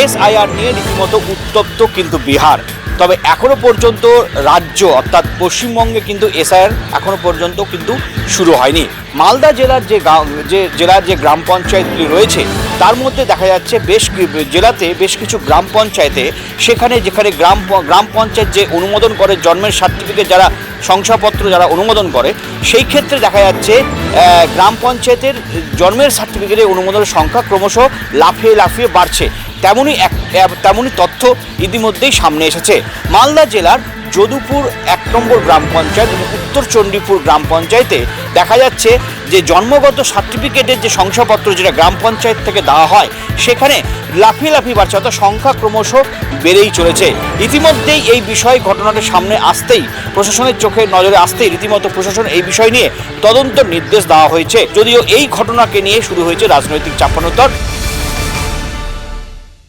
SIR নিয়ে রীতিমতো উত্তপ্ত কিন্তু বিহার। তবে এখনও পর্যন্ত রাজ্য অর্থাৎ পশ্চিমবঙ্গে কিন্তু এসআইআর এখনও পর্যন্ত কিন্তু শুরু হয়নি। মালদা জেলার যে যে জেলার যে গ্রাম পঞ্চায়েতগুলি রয়েছে, তার মধ্যে দেখা যাচ্ছে বেশ জেলাতে বেশ কিছু গ্রাম পঞ্চায়েতে সেখানে যেখানে গ্রাম গ্রাম পঞ্চায়েত যে অনুমোদন করে, জন্মের সার্টিফিকেট যারা শংসাপত্র যারা অনুমোদন করে, সেই ক্ষেত্রে দেখা যাচ্ছে গ্রাম পঞ্চায়েতের জন্মের সার্টিফিকেটের অনুমোদনের সংখ্যা ক্রমশ লাফিয়ে লাফিয়ে বাড়ছে। তেমনই এক তেমনই তথ্য ইতিমধ্যেই সামনে এসেছে। মালদা জেলার যদুপুর এক নম্বর গ্রাম পঞ্চায়েত উত্তর চণ্ডীপুর গ্রাম পঞ্চায়েতে দেখা যাচ্ছে যে জন্মগত সার্টিফিকেটের যে শংসাপত্র যেটা গ্রাম পঞ্চায়েত থেকে দেওয়া হয়, সেখানে লাফিয়ে লাফিয়ে বাড়ছে অর্থাৎ সংখ্যা ক্রমশ বেড়েই চলেছে। ইতিমধ্যেই এই বিষয় ঘটনাটা সামনে আসতেই, প্রশাসনের চোখে নজরে আসতেই রীতিমতো প্রশাসন এই বিষয় নিয়ে তদন্ত নির্দেশ দেওয়া হয়েছে। যদিও এই ঘটনাকে নিয়ে শুরু হয়েছে রাজনৈতিক চাপানোত্তর